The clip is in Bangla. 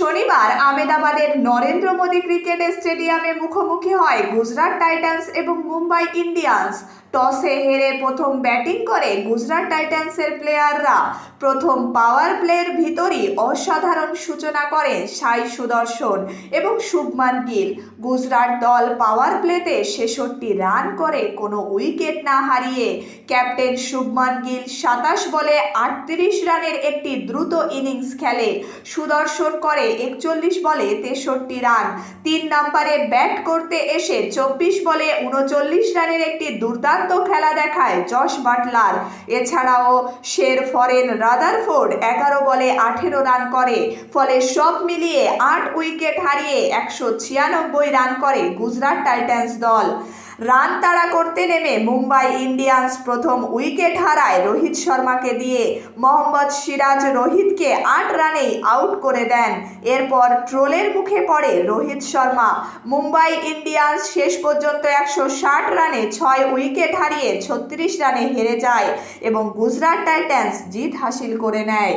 শনিবার আমেদাবাদের নরেন্দ্র মোদী ক্রিকেট স্টেডিয়ামে মুখোমুখি হয় গুজরাট টাইটান্স এবং মুম্বাই ইন্ডিয়ান্স। টসে হেরে প্রথম ব্যাটিং করে গুজরাট টাইটান্সের প্লেয়াররা। প্রথম পাওয়ার প্লের ভিতরই অসাধারণ সূচনা করেন সাই সুদর্শন এবং শুভমান গিল। গুজরাট দল পাওয়ার প্লেতে ছেষট্টি রান করে কোনো উইকেট না হারিয়ে ক্যাপ্টেন শুভমান গিল সাতাশ বলে আটত্রিশ রানের একটি দ্রুত ইনিংস খেলে। সুদর্শন করে একচল্লিশ বলে তেষট্টি রান। তিন নম্বরে ব্যাট করতে এসে চব্বিশ বলে উনচল্লিশ রানের একটি দুর্দান্ত খেলা দেখায় জশ বাটলার। এছাড়াও শের ফরেন রাদারফোর্ড এগারো বলে আঠেরো রান করে, ফলে সব মিলিয়ে আট উইকেট হারিয়ে একশো ছিয়ানব্বই রান করে গুজরাট টাইটান্স দল। রান তাড়া করতে নেমে মুম্বাই ইন্ডিয়ান্স প্রথম উইকেট হারায় রোহিত শর্মাকে দিয়ে। মোহাম্মদ সিরাজ রোহিতকে আট রানেই আউট করে দেন। এরপর ট্রোলের মুখে পড়ে রোহিত শর্মা। মুম্বাই ইন্ডিয়ান্স শেষ পর্যন্ত একশো ষাট রানে ছয় উইকেট হারিয়ে ছত্রিশ রানে হেরে যায় এবং গুজরাট টাইটান্স জিত হাসিল করে নেয়।